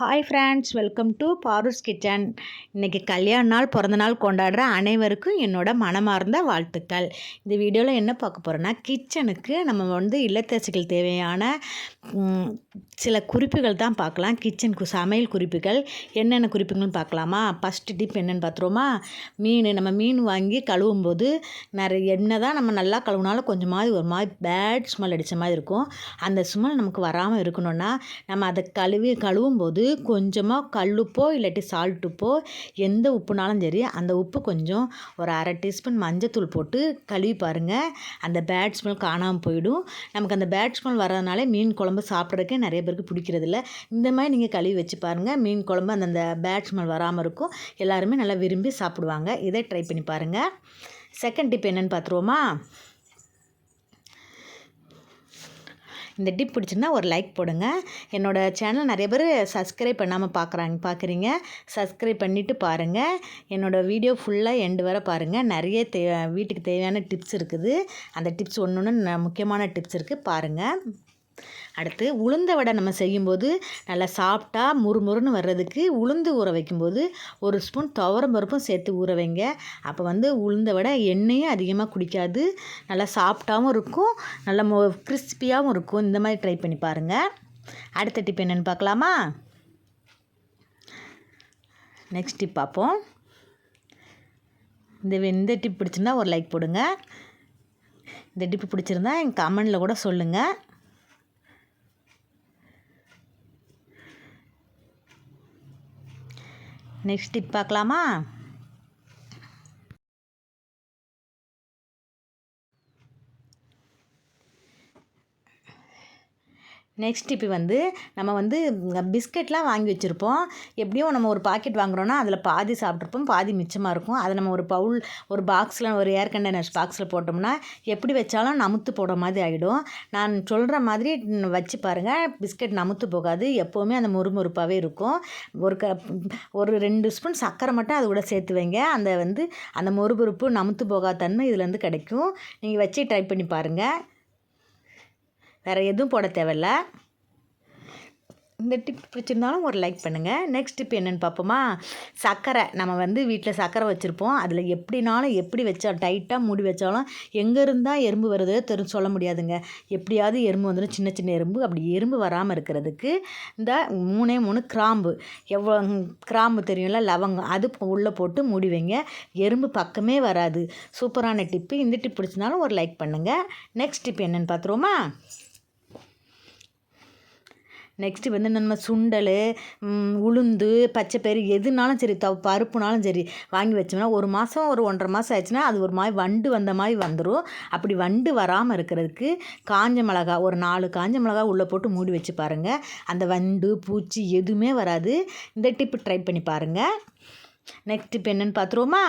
Hi friends welcome to Paaru's kitchen இன்றைக்கி கல்யாண நாள் பிறந்த நாள் கொண்டாடுற அனைவருக்கும் என்னோட மனமார்ந்த வாழ்த்துக்கள். இந்த வீடியோவில் என்ன பார்க்க போகிறோன்னா கிச்சனுக்கு நம்ம வந்து இல்லத்தரசிகள் தேவையான சில குறிப்புகள் தான் பார்க்கலாம். கிச்சனுக்கு சமையல் குறிப்புகள் என்னென்ன குறிப்புகள்னு பார்க்கலாமா? ஃபஸ்ட்டு டிப் என்னென்னு பார்த்துருவோமா? மீன் நம்ம மீன் வாங்கி கழுவும் போது நிறைய என்ன தான் நம்ம நல்லா கழுவுனாலும் கொஞ்சமாவது ஒரு மாதிரி பேட் ஸ்மெல் அடித்த மாதிரி இருக்கும். அந்த ஸ்மெல் நமக்கு வராமல் இருக்கணும்னா நம்ம அதை கழுவி கழுவும் போது கொஞ்சமாக கல்லுப்போ இல்லாட்டி சால்ட்டுப்போ எந்த உப்புனாலும் சரி அந்த உப்பு கொஞ்சம் ஒரு அரை டீஸ்பூன் மஞ்சத்தூள் போட்டு கழுவி பாருங்கள் அந்த பேட் ஸ்மெல் காணாமல் போயிடும். நமக்கு அந்த பேட் ஸ்மெல் வர்றதுனாலே மீன் குழம்பு சாப்பிட்றதுக்கே நிறைய பேருக்கு பிடிக்கிறதில்ல. இந்த மாதிரி நீங்கள் கழுவி வச்சு பாருங்கள் மீன் குழம்பு அந்தந்த பேட் ஸ்மெல் வராமல் இருக்கும். எல்லாருமே நல்லா விரும்பி சாப்பிடுவாங்க. இதை ட்ரை பண்ணி பாருங்கள் செகண்ட் டிப் என்னென்னு பார்த்துருவோமா இந்த டிப் பிடிச்சிருந்தா ஒரு லைக் போடுங்க. என்னோடய சேனல் நிறைய பேர் சப்ஸ்கிரைப் பண்ணாமல் பார்க்குறாங்க பார்க்குறீங்க சப்ஸ்கிரைப் பண்ணிவிட்டு பாருங்கள் என்னோடய வீடியோ ஃபுல்லாக எண்டு வர பாருங்கள் நிறைய தே வீட்டுக்கு தேவையான டிப்ஸ் இருக்குது. அந்த டிப்ஸ் ஒன்று ஒன்று முக்கியமான டிப்ஸ் இருக்குது பாருங்கள் அடுத்து உளுந்த வடை நம்ம செய்யும்போது நல்லா சாப்பிட்டா முறுமுறுன்னு வர்றதுக்கு உளுந்து ஊற வைக்கும்போது ஒரு ஸ்பூன் துவரம் பருப்பும் சேர்த்து ஊற வைங்க. அப்போ வந்து உளுந்த வடை எண்ணெயும் அதிகமாக குடிக்காது. நல்லா சாப்பிட்டாவும் இருக்கும். நல்லா மொ கிறிஸ்பியாகவும் இருக்கும். இந்த மாதிரி ட்ரை பண்ணி பாருங்கள் அடுத்த டிப் என்னென்னு பார்க்கலாமா? நெக்ஸ்ட் டிப் பார்ப்போம். இந்த இந்த டிப் பிடிச்சிருந்தா ஒரு லைக் போடுங்க. இந்த டிப்பு பிடிச்சிருந்தா என் கமெண்டில் கூட சொல்லுங்கள் நெக்ஸ்ட் டிப் பார்க்கலாமா? நெக்ஸ்ட் இப்போ வந்து நம்ம வந்து பிஸ்கெட்லாம் வாங்கி வச்சுருப்போம். எப்படியும் நம்ம ஒரு பாக்கெட் வாங்குகிறோன்னா அதில் பாதி சாப்பிட்ருப்போம் பாதி மிச்சமாக இருக்கும். அதை நம்ம ஒரு பவுல் ஒரு பாக்ஸில் ஒரு ஏர் கண்டெய்னர்ஸ் பாக்ஸில் போட்டோம்னா எப்படி வச்சாலும் நமுத்து போட மாதிரி ஆகிடும் நான் சொல்கிற மாதிரி வச்சு பாருங்கள் பிஸ்கெட் நமுத்து போகாது. எப்போவுமே அந்த முறுமுறுப்பாகவே இருக்கும். ஒரு க ஒரு ரெண்டு ஸ்பூன் சர்க்கரை மட்டும் அது கூட சேர்த்து வைங்க. அந்த வந்து அந்த முறுமுறுப்பு நமுத்து போகாத தன்மை இதுலேருந்து கிடைக்கும். நீங்கள் வச்சு ட்ரை பண்ணி பாருங்கள் வேறு எதுவும் போட தேவையில்ல. இந்த டிப் பிடிச்சிருந்தாலும் ஒரு லைக் பண்ணுங்கள் நெக்ஸ்ட் டிப் என்னென்னு பார்ப்போமா? சர்க்கரை. நம்ம வந்து வீட்டில் சர்க்கரை வச்சுருப்போம். அதில் எப்படினாலும் எப்படி வச்சா டைட்டாக மூடி வச்சாலும் எங்கே இருந்தால் எறும்பு வருது தெரு சொல்ல முடியாதுங்க. எப்படியாவது எறும்பு வந்துடும் சின்ன சின்ன எறும்பு. அப்படி எறும்பு வராமல் இருக்கிறதுக்கு இந்த மூணே மூணு கிராம்பு. எவ்வளோ கிராம்பு தெரியும்ல? லவங்கம். அது உள்ளே போட்டு மூடி வைங்க. எறும்பு பக்கமே வராது. சூப்பரான டிப்பு இந்த டிப் பிடிச்சிருந்தாலும் ஒரு லைக் பண்ணுங்கள் நெக்ஸ்ட் டிப் என்னென்னு பார்த்துருவோமா? நெக்ஸ்ட்டு வந்து நம்ம சுண்டல் உளுந்து பச்சைப்பயிறு எதுனாலும் சரி த பருப்புனாலும் சரி வாங்கி வச்சோம்னா ஒரு மாதம் ஒரு ஒன்றரை மாதம் ஆயிடுச்சுன்னா அது ஒரு மாதிரி வண்டு வந்த மாதிரி வந்துடும் அப்படி வண்டு வராமல் இருக்கிறதுக்கு காஞ்ச மிளகா ஒரு நாலு காஞ்ச மிளகா உள்ளே போட்டு மூடி வச்சு பாருங்கள் அந்த வண்டு பூச்சி எதுவுமே வராது. இந்த டிப்பு ட்ரை பண்ணி பாருங்கள் நெக்ஸ்ட் டிப் என்னென்னு பார்த்துருவோமா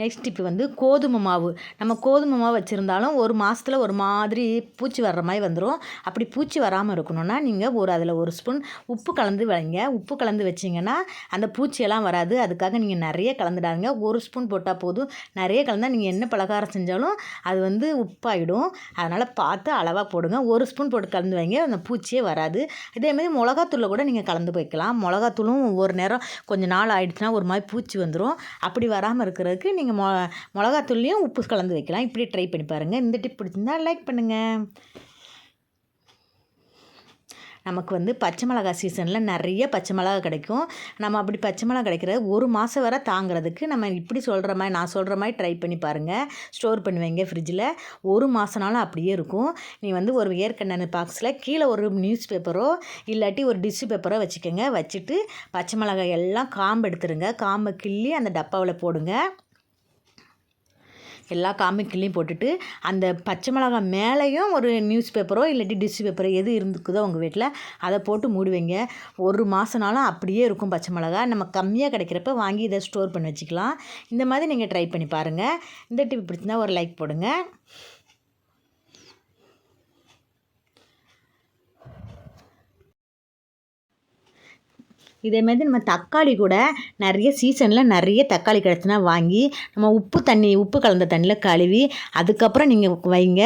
நெக்ஸ்ட் இப்போ வந்து கோதுமை மாவு. நம்ம கோதுமை மாவு வச்சுருந்தாலும் ஒரு மாதத்தில் ஒரு மாதிரி பூச்சி வர்ற மாதிரி வந்துடும் அப்படி பூச்சி வராமல் இருக்கணும்னா நீங்கள் ஒரு அதில் ஒரு ஸ்பூன் உப்பு கலந்து வைங்க. உப்பு கலந்து வச்சிங்கன்னா அந்த பூச்சியெல்லாம் வராது. அதுக்காக நீங்கள் நிறைய கலந்துடாதுங்க. ஒரு ஸ்பூன் போட்டால் போதும். நிறைய கலந்தால் நீங்கள் என்ன பலகாரம் செஞ்சாலும் அது வந்து உப்பாயிடும். அதனால் பார்த்து அளவாக போடுங்க. ஒரு ஸ்பூன் போட்டு கலந்து வைங்க. அந்த பூச்சியே வராது. இதேமாதிரி மிளகாத்தூளில் கூட நீங்கள் கலந்து போய்க்கலாம். மிளகாத்தூளும் ஒரு நேரம் கொஞ்சம் நாள் ஆயிடுச்சுன்னா ஒரு மாதிரி பூச்சி வந்துடும் அப்படி வராமல் இருக்கிறதுக்கு நீங்கள் நீங்கள் மொ மிளகாத்தூள்லையும் உப்பு கலந்து வைக்கலாம். இப்படி ட்ரை பண்ணி பாருங்கள் இந்த டிப் பிடிச்சிருந்தா லைக் பண்ணுங்கள் நமக்கு வந்து பச்சை மிளகா சீசனில் நிறைய பச்சை மிளகா கிடைக்கும். நம்ம அப்படி பச்சை மிளகா கிடைக்கிறது ஒரு மாதம் வரை தாங்கிறதுக்கு நம்ம இப்படி சொல்கிற மாதிரி நான் சொல்கிற மாதிரி ட்ரை பண்ணி பாருங்கள் ஸ்டோர் பண்ணி வைங்க ஃப்ரிட்ஜில் ஒரு மாதம்னாலும் அப்படியே இருக்கும். நீ வந்து ஒரு ஏற்கனவே பாக்ஸில் கீழே ஒரு நியூஸ் பேப்பரோ இல்லாட்டி ஒரு டிஷ்யூ பேப்பரோ வச்சுக்கோங்க. வச்சுட்டு பச்சை மிளகாய் எல்லாம் காம்பு எடுத்துருங்க. காம்பை கிள்ளி அந்த டப்பாவில் போடுங்க. எல்லா காமிக்கிலையும் போட்டுட்டு அந்த பச்சை மிளகா மேலேயும் ஒரு நியூஸ் பேப்பரோ இல்லாட்டி டிஷ்யூ பேப்பரோ எது இருந்துக்குதோ உங்கள் வீட்டில் அதை போட்டு மூடுவீங்க. ஒரு மாதம்னாலும் அப்படியே இருக்கும் பச்சை மிளகா. நம்ம கம்மியாக கிடைக்கிறப்ப வாங்கி இதை ஸ்டோர் பண்ணி வச்சுக்கலாம். இந்த மாதிரி நீங்கள் ட்ரை பண்ணி பாருங்கள் இந்த டிப் பிடிச்சிருந்தா ஒரு லைக் போடுங்க. இதேமாரி நம்ம தக்காளி கூட நிறைய சீசனில் நிறைய தக்காளி கிடச்சுனா வாங்கி நம்ம உப்பு தண்ணி உப்பு கலந்த தண்ணியில் கழுவி அதுக்கப்புறம் நீங்கள் வைங்க.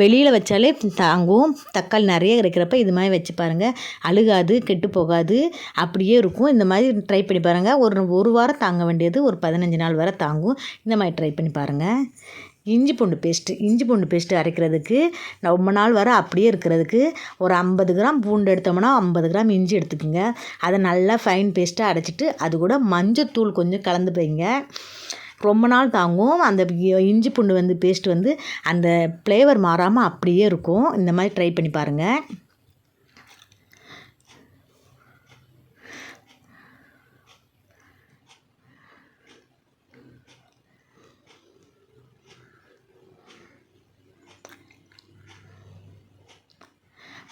வெளியில் வச்சாலே தாங்கும். தக்காளி நிறைய கிடைக்கிறப்ப இது மாதிரி வச்சு பாருங்கள் அழுகாது கெட்டு போகாது. அப்படியே இருக்கும். இந்த மாதிரி ட்ரை பண்ணி பாருங்கள் ஒரு ஒரு வாரம் தாங்க வேண்டியது. ஒரு பதினஞ்சு நாள் வரை தாங்கும். இந்த மாதிரி ட்ரை பண்ணி பாருங்கள் இஞ்சி பூண்டு பேஸ்ட்டு இஞ்சி பூண்டு பேஸ்ட்டு அரைக்கிறதுக்கு ரொம்ப நாள் வர அப்படியே இருக்கிறதுக்கு ஒரு ஐம்பது கிராம் பூண்டு எடுத்தோம்னா ஐம்பது கிராம் இஞ்சி எடுத்துக்கோங்க. அதை நல்லா ஃபைன் பேஸ்ட்டாக அரைச்சிட்டு அது கூட மஞ்சத்தூள் கொஞ்சம் கலந்து போய்ங்க ரொம்ப நாள் தாங்கும். அந்த இஞ்சி பூண்டு வந்து பேஸ்ட் வந்து அந்த ஃப்ளேவர் மாறாமல் அப்படியே இருக்கும். இந்த மாதிரி ட்ரை பண்ணி பாருங்கள்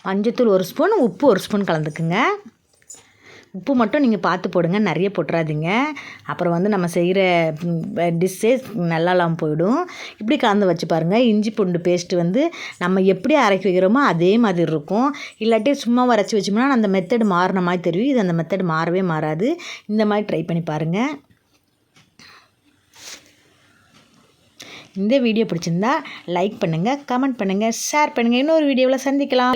மஞ்சத்தூள் ஒரு ஸ்பூன் உப்பு ஒரு ஸ்பூன் கலந்துக்குங்க. உப்பு மட்டும் நீங்கள் பார்த்து போடுங்க நிறைய போட்டுறாதீங்க. அப்புறம் வந்து நம்ம செய்கிற டிஷ்ஷே நல்லாலாம் போயிடும். இப்படி கலந்து வச்சு பாருங்கள் இஞ்சி பூண்டு பேஸ்ட்டு வந்து நம்ம எப்படி அரைக்கி வைக்கிறோமோ அதே மாதிரி இருக்கும். இல்லாட்டி சும்மா அரைச்சி வச்சோம்னா அந்த மெத்தடு மாறின மாதிரி தெரியும். இது அந்த மெத்தடு மாறவே மாறாது. இந்த மாதிரி ட்ரை பண்ணி பாருங்கள் இந்த வீடியோ பிடிச்சிருந்தா லைக் பண்ணுங்கள் கமெண்ட் பண்ணுங்கள் ஷேர் பண்ணுங்கள் இன்னொரு வீடியோவில் சந்திக்கலாம்.